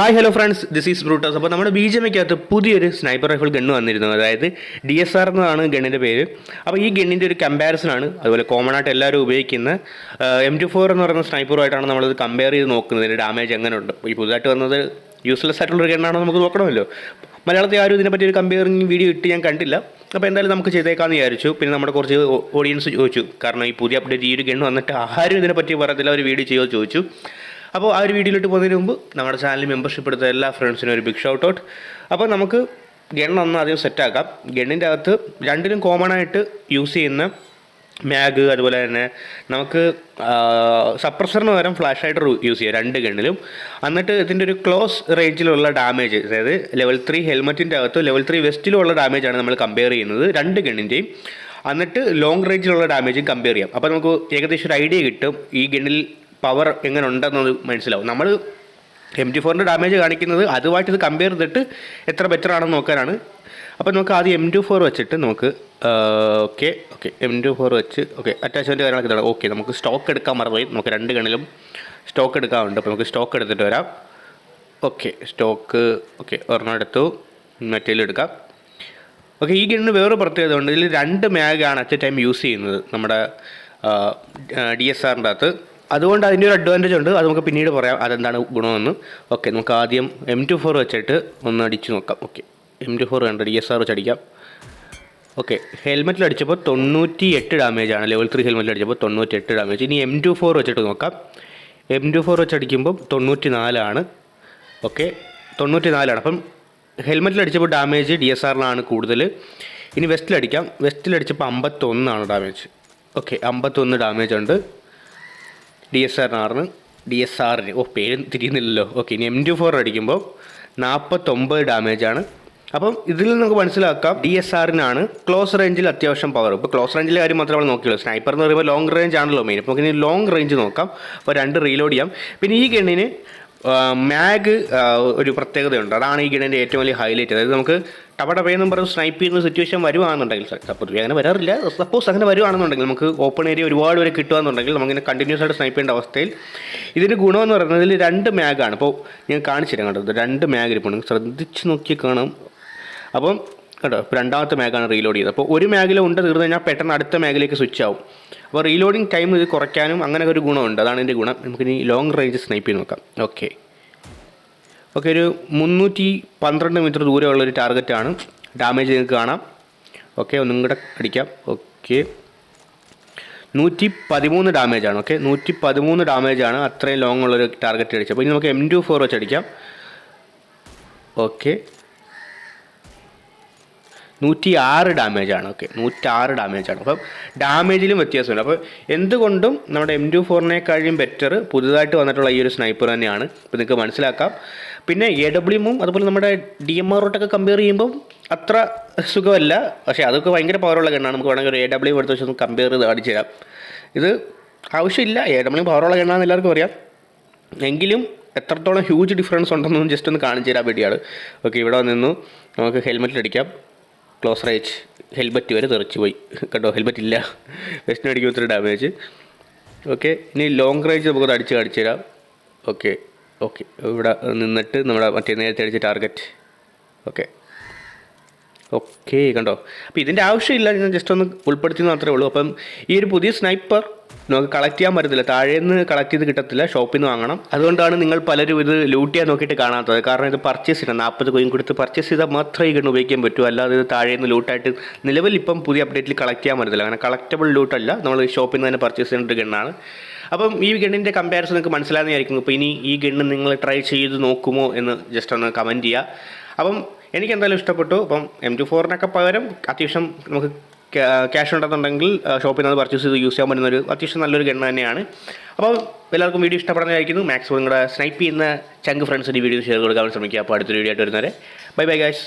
Hi hello friends this is Brutus അപ്പോൾ നമ്മുടെ B J എമ്മയ്ക്കകത്ത് പുതിയൊരു സ്നൈപ്പർ റൈഫിൾ ഗണ്ണ് വന്നിരുന്നു. അതായത് ഡി എസ് ആർ എന്നതാണ് ഗണ്ണിന്റെ പേര്. അപ്പോൾ ഈ ഗണ്ണിന്റെ ഒരു കമ്പാരിസൺ ആണ്. അതുപോലെ കോമൺ ആയിട്ട് എല്ലാവരും ഉപയോഗിക്കുന്ന എം ടു ഫോർ എന്ന് പറയുന്ന സ്നൈപ്പറുമായിട്ടാണ് നമ്മളത് കമ്പയർ ചെയ്ത് നോക്കുന്നത്. ഇതിന്റെ ഡാമേജ് എങ്ങനെയുണ്ട്? ഈ പുതുതായിട്ട് വന്നത് യൂസ്ലെസ് ആയിട്ടുള്ള ഒരു ഗണ്ണാണോ നമുക്ക് നോക്കണമല്ലോ. മലയാളത്തിൽ ആരും ഇതിനെപ്പറ്റി ഒരു കമ്പയറിങ് വീഡിയോ ഇട്ട് ഞാൻ കണ്ടില്ല. അപ്പോൾ എന്തായാലും നമുക്ക് ചെയ്തേക്കാമെന്ന് വിചാരിച്ചു. പിന്നെ നമ്മുടെ കുറച്ച് ഓഡിയൻസ് ചോദിച്ചു. കാരണം ഈ പുതിയ അപ്ഡേറ്റ് ഈ ഒരു ഗണ്ണ് വന്നിട്ട് ആരും ഇതിനെപ്പറ്റി പറയത്തില്ല. ഒരു വീഡിയോ ചെയ്യുമോ ചോദിച്ചു. അപ്പോൾ ആ ഒരു വീഡിയോയിലോട്ട് പോകുന്നതിന് മുമ്പ് നമ്മുടെ ചാനൽ മെമ്പർഷിപ്പ് എടുത്ത എല്ലാ ഫ്രണ്ട്സിനും ഒരു ബിഗ് ഷൗട്ട് ഔട്ട് അപ്പോൾ നമുക്ക് ഗണ്ണൊന്ന് ആദ്യം സെറ്റാക്കാം ഗണ്ണിന്റെ അകത്ത് രണ്ടിലും കോമൺ ആയിട്ട് യൂസ് ചെയ്യുന്ന മാഗ് അതുപോലെ തന്നെ നമുക്ക് സപ്രസറിന് പകരം ഫ്ലാഷ് ആയിട്ട് യൂസ് ചെയ്യാം രണ്ട് ഗണ്ണിലും. എന്നിട്ട് ഇതിന്റെ ഒരു ക്ലോസ് റേഞ്ചിലുള്ള ഡാമേജ് അതായത് ലെവൽ ത്രീ ഹെൽമെറ്റിന്റെ അകത്ത് ലെവൽ ത്രീ വെസ്റ്റിലുള്ള ഡാമേജാണ് നമ്മൾ കമ്പയർ ചെയ്യുന്നത്. രണ്ട് ഗണ്ണിന്റെയും എന്നിട്ട് ലോങ് റേഞ്ചിലുള്ള ഡാമേജും കമ്പയർ ചെയ്യാം. അപ്പോൾ നമുക്ക് ഏകദേശം ഒരു ഐഡിയ കിട്ടും ഈ ഗണ്ണിൽ പവർ എങ്ങനെ ഉണ്ടെന്നത് മനസ്സിലാവും നമ്മൾ എം ടി ഫോറിന്റെ ഡാമേജ് കാണിക്കുന്നത് അതുമായിട്ട് ഇത് കമ്പയർ ചെയ്തിട്ട് എത്ര ബെറ്റർ ആണെന്ന് നോക്കാനാണ്. അപ്പോൾ നമുക്ക് ആദ്യം എം ടു ഫോർ വെച്ചിട്ട് നമുക്ക് okay okay M two four വെച്ച് ഓക്കെ അറ്റാച്ച്മെന്റ് കാര്യങ്ങളൊക്കെ ഇതാണ്. ഓക്കെ നമുക്ക് സ്റ്റോക്ക് എടുക്കാൻ മറന്നുപോയി. നമുക്ക് രണ്ട് ഗണ്ണിലും സ്റ്റോക്ക് എടുക്കാറുണ്ട് അപ്പോൾ നമുക്ക് സ്റ്റോക്ക് എടുത്തിട്ട് വരാം. ഓക്കെ സ്റ്റോക്ക് ഓക്കെ ഒരെണ്ണം എടുത്തു. മറ്റേലും എടുക്കാം. ഓക്കെ ഈ ഗണ്ണിന് വേറെ പ്രത്യേകത ഉണ്ട്. ഇതിൽ രണ്ട് മാഗാണ് അറ്റ് ടൈം യൂസ് ചെയ്യുന്നത്. നമ്മുടെ ഡി എസ് ആറിന്റെ അകത്ത്. അതുകൊണ്ട് അതിന്റെ ഒരു അഡ്വാന്റേജ് ഉണ്ട്. അത് നമുക്ക് പിന്നീട് പറയാം അതെന്താണ് ഗുണമെന്ന്. ഓക്കെ നമുക്ക് ആദ്യം എം ടു ഫോർ വെച്ചിട്ട് ഒന്ന് അടിച്ച് നോക്കാം. ഓക്കെ എം ടു ഫോർ കണ്ട്? ഡി എസ് ആർ വെച്ച് അടിക്കാം. ഓക്കെ ഹെൽമെറ്റിൽ അടിച്ചപ്പോൾ തൊണ്ണൂറ്റി എട്ട് ഡാമേജ് ആണ്. ലെവൽ ത്രീ ഹെൽമെറ്റിൽ അടിച്ചപ്പോൾ തൊണ്ണൂറ്റി എട്ട് ഡാമേജ് ഇനി എം ടു ഫോർ വെച്ചിട്ട് നോക്കാം. എം ടു ഫോർ വെച്ച് അടിക്കുമ്പോൾ തൊണ്ണൂറ്റി നാലാണ് ഓക്കെ തൊണ്ണൂറ്റി നാലാണ് അപ്പം ഹെൽമെറ്റിൽ അടിച്ചപ്പോൾ ഡാമേജ് ഡി എസ് ആറിലാണ് കൂടുതൽ ഇനി വെസ്റ്റിൽ അടിക്കാം. വെസ്റ്റിൽ അടിച്ചപ്പോൾ അമ്പത്തൊന്നാണ് ഡാമേജ് ഓക്കെ അമ്പത്തൊന്ന് ഡാമേജ് ഉണ്ട്. ഡി എസ് ആറിനാറിന് ഡി എസ് ആറിന് ഓ പേര് തിരിയുന്നില്ലല്ലോ. ഓക്കെ ഇനി എം ടു ഫോർ അടിക്കുമ്പോൾ നാൽപ്പത്തൊമ്പത് ഡാമേജാണ്. അപ്പം ഇതിൽ നമുക്ക് മനസ്സിലാക്കാം ഡി എസ് ആറിനാണ് ക്ലോസ് റേഞ്ചിൽ അത്യാവശ്യം പവർ ഇപ്പോൾ ക്ലോസ് റേഞ്ചിലെ കാര്യം മാത്രമേ നമ്മൾ നോക്കിയുള്ളൂ. സ്നൈപ്പർ എന്ന് പറയുമ്പോൾ ലോങ് റേഞ്ച് ആണല്ലോ മെയിൻ അപ്പോൾ നമുക്ക് ഇനി ലോങ് റേഞ്ച് നോക്കാം. അപ്പോൾ രണ്ട് റീലോഡ് ചെയ്യാം. പിന്നെ ഈ ഗണ്ണിന് മാഗ് ഒരു പ്രത്യേകതയുണ്ട്. അതാണ് ഈ ഗണിന്റെ ഏറ്റവും വലിയ ഹൈലൈറ്റ് അതായത് നമുക്ക് ടപടപയെന്നും പറഞ്ഞ് സ്നൈപ്പ് ചെയ്യുന്ന സിറ്റുവേഷൻ വരുവാണെന്നുണ്ടെങ്കിൽ പൊതുവെ അങ്ങനെ വരാറില്ല. സപ്പോസ് അങ്ങനെ വരുവാണെന്നുണ്ടെങ്കിൽ നമുക്ക് ഓപ്പൺ ഏരിയ ഒരുപാട് വരെ കിട്ടുകയെന്നുണ്ടെങ്കിൽ നമുക്കിങ്ങനെ കണ്ടിന്യൂസ് ആയിട്ട് സ്നൈപ്പ് ചെയ്യേണ്ട അവസ്ഥയിൽ ഇതിന് ഗുണമെന്ന് പറയുന്നത് ഇതിൽ രണ്ട് മാഗാണ്. ഇപ്പോൾ ഞാൻ കാണിച്ചു തരാം കേട്ടോ രണ്ട് മാഗ് ഇരിപ്പുണ്ട്. ശ്രദ്ധിച്ച് നോക്കി കാണാം. അപ്പം കേട്ടോ രണ്ടാമത്തെ മാഗാണ് റീലോഡ് ചെയ്തത്. അപ്പോൾ ഒരു മാഗിൽ ഉണ്ട് തീർന്നു കഴിഞ്ഞാൽ പെട്ടെന്ന് അടുത്ത മാഗിലേക്ക് സ്വിച്ച് ആവും. അപ്പോൾ റീലോഡിങ് ടൈം ഇത് കുറയ്ക്കാനും അങ്ങനെ ഒരു ഗുണമുണ്ട്. അതാണ് ഇതിന്റെ ഗുണം. നമുക്കിനി ലോങ് റേഞ്ച് സ്നൈപ്പ് ചെയ്ത് നോക്കാം. ഓക്കെ ഓക്കെ ഒരു മുന്നൂറ്റി പന്ത്രണ്ട് മീറ്റർ ദൂരമുള്ള ഒരു ടാർഗറ്റാണ് ഡാമേജ് നിങ്ങൾക്ക് കാണാം. ഓക്കെ ഒന്നും കൂടെ അടിക്കാം. ഓക്കെ നൂറ്റി പതിമൂന്ന് ഡാമേജാണ് ഓക്കെ നൂറ്റി പതിമൂന്ന് ഡാമേജാണ് അത്രയും ലോങ് ഉള്ളൊരു ടാർഗറ്റ് അടിച്ചത്. അപ്പോൾ ഇനി നമുക്ക് എം ടു ഫോർ വെച്ച് അടിക്കാം. ഓക്കെ നൂറ്റി ആറ് ഡാമേജാണ്. ഓക്കെ നൂറ്റാറ് ഡാമേജാണ്. അപ്പം ഡാമേജിലും വ്യത്യാസമുണ്ട്. അപ്പോൾ എന്തുകൊണ്ടും നമ്മുടെ എം ടു ഫോറിനേക്കാളും ബെറ്റർ പുതുതായിട്ട് വന്നിട്ടുള്ള ഈ ഒരു സ്നൈപ്പർ തന്നെയാണ്. ഇപ്പോൾ നിങ്ങൾക്ക് മനസ്സിലാക്കാം. പിന്നെ എ ഡബ്ല്യുമും അതുപോലെ നമ്മുടെ ഡി എം ആറോട്ടൊക്കെ കമ്പയർ ചെയ്യുമ്പം അത്ര സുഖമല്ല. പക്ഷേ അതൊക്കെ ഭയങ്കര പവറുള്ള ഗണ്ണാണ്. നമുക്ക് വേണമെങ്കിൽ ഒരു എ ഡബ്ല്യു എടുത്ത് വെച്ച് നമുക്ക് കമ്പയർ ചെയ്ത് കാണിച്ചു തരാം. ഇത് ആവശ്യമില്ല. എ ഡബ്ല്യു പവറുള്ള ഗണ്ണാന്ന് എല്ലാവർക്കും അറിയാം. എങ്കിലും എത്രത്തോളം ഹ്യൂജ് ഡിഫറൻസ് ഉണ്ടെന്നും ജസ്റ്റ് ഒന്ന് കാണിച്ചു തരാൻ വേണ്ടിയാണ്. ഓക്കെ ഇവിടെ നിന്നു. നമുക്ക് ഹെൽമെറ്റിൽ അടിക്കാം ക്ലോസ് റേഞ്ച് ഹെൽമെറ്റ് വരെ തെറിച്ച് പോയി. കണ്ടോ? ഹെൽമെറ്റ് ഇല്ല. വെസ്റ്റിന് അടിക്കുമ്പോൾ ഇത്ര ഡാമേജ് ഓക്കെ ഇനി ലോങ് റേഞ്ച് നമുക്കത് അടിച്ച് കാണിച്ചു തരാം. ഓക്കെ ഓക്കെ ഇവിടെ നിന്നിട്ട് നമ്മുടെ മറ്റേ നേരത്തെ അടിച്ച ടാർഗറ്റ് ഓക്കെ ഓക്കെ കണ്ടോ? അപ്പോൾ ഇതിന്റെ ആവശ്യമില്ല ഞാൻ ജസ്റ്റ് ഒന്ന് ഉൾപ്പെടുത്തി മാത്രമേ ഉള്ളൂ. അപ്പം ഈ ഒരു പുതിയ സ്നൈപ്പർ നമുക്ക് കളക്ട് ചെയ്യാൻ പറ്റത്തില്ല. താഴേന്ന് കളക്ട് ചെയ്ത് കിട്ടത്തില്ല ഷോപ്പിൽ നിന്ന് വാങ്ങണം. അതുകൊണ്ടാണ് നിങ്ങൾ പലരും ഇത് ലൂട്ട് ചെയ്യാൻ നോക്കിയിട്ട് കാണാത്തത്. കാരണം ഇത് പർച്ചേസ് ചെയ്യണം. നാൽപ്പത് കോയിൻ കൊടുത്ത് പർച്ചേസ് ചെയ്താൽ മാത്രമേ ഈ ഗണ്ണ് ഉപയോഗിക്കാൻ പറ്റൂ. അല്ലാതെ ഇത് താഴേന്ന് ലൂട്ടായിട്ട് നിലവിൽ ഇപ്പം പുതിയ അപ്ഡേറ്റിൽ കളക്ട് ചെയ്യാൻ പറ്റത്തില്ല. അങ്ങനെ കളക്റ്റബിൾ ലൂട്ടല്ല നമ്മൾ ഷോപ്പിൽ നിന്ന് തന്നെ പർച്ചേസ് ചെയ്യേണ്ട ഒരു ഗണ്ണാണ്. അപ്പം ഈ ഗണ്ണിന്റെ കമ്പാരിസൺ നിങ്ങൾക്ക് മനസ്സിലാകുന്നതായിരിക്കും അപ്പോൾ ഇനി ഈ ഗണ്ണ് നിങ്ങൾ ട്രൈ ചെയ്ത് നോക്കുമോ എന്ന് ജസ്റ്റ് ഒന്ന് കമന്റ് ചെയ്യുക അപ്പം എനിക്ക് എന്തായാലും ഇഷ്ടപ്പെട്ടു. അപ്പം എം ടു ഫോറിനൊക്കെ പകരം അത്യാവശ്യം നമുക്ക് ക്യാഷ് ഉണ്ടെന്നുണ്ടെങ്കിൽ ഷോപ്പിൽ നിന്ന് പർച്ചേസ് ചെയ്ത് യൂസ് ചെയ്യാൻ പറ്റുന്ന ഒരു അത്യാവശ്യം നല്ലൊരു ഗണ്ണ് തന്നെയാണ്. അപ്പോൾ എല്ലാവർക്കും വീഡിയോ ഇഷ്ടപ്പെടുന്നതായിരിക്കുന്നു മാക്സിമം നിങ്ങളുടെ സ്നൈപ്പ് ചെയ്യുന്ന ചങ്ക് ഫ്രണ്ട്സിന്റെ വീഡിയോ ഷെയർ കൊടുക്കാൻ ശ്രമിക്കുക. അപ്പോൾ അടുത്തൊരു വീഡിയോ ആയിട്ട് വരുന്നവരെ. Bye bye guys